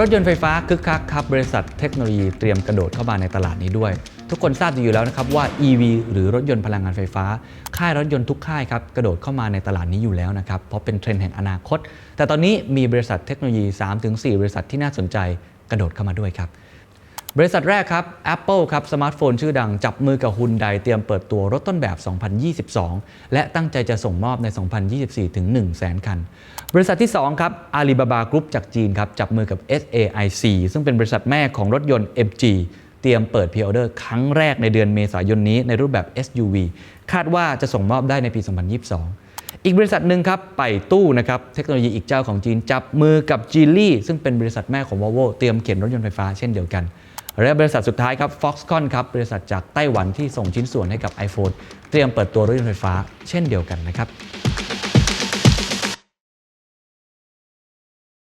รถยนต์ไฟฟ้าคึกคักครับบริษัทเทคโนโลยีเตรียมกระโดดเข้ามาในตลาดนี้ด้วย ทุกคนทราบดีอยู่แล้วนะครับว่า EV หรือรถยนต์พลังงานไฟฟ้า ค่ายรถยนต์ทุกค่ายครับกระโดดเข้ามาในตลาดนี้อยู่แล้วนะครับเพราะเป็นเทรนด์แห่งอนาคต แต่ตอนนี้มีบริษัทเทคโนโลยี 3-4 บริษัทที่น่าสนใจกระโดดเข้ามาด้วยครับ บริษัทแรกครับ Apple ครับสมาร์ทโฟนชื่อดังจับมือกับฮุนไดเตรียมเปิดตัวรถต้นแบบ 2022 และตั้งใจจะส่งมอบใน 2024 ถึง 1 0 0 0 0แสนคัน บริษัทที่ 2 ครับ Alibaba Group จากจีนครับจับมือกับ SAIC ซึ่งเป็นบริษัทแม่ของรถยนต์ MG เตรียมเปิดพ r ออเดอร์ครั้งแรกในเดือนเมษายนนี้ในรูปแบบ SUV คาดว่าจะส่งมอบได้ในปี 2022อีกบริษัทหนึ่งครับ ไปตู้นะครับ เทคโนโลยีอีกเจ้าของจีนจับมือกับ g ีลี่ซึ่งเป็นบริษัทแม่ของ Volvo เตรียมเขียนรถยนต์ไฟฟ้าเช่นเดียวกัน และบริษัทสุดท้ายครับ Foxconn ครับบริษัทจากไต้หวันที่ส่งชิ้นส่วนให้กับ iPhone เตรียมเปิดตัวรถยนต์ไฟฟ้าเช่นเดียวกันนะครับ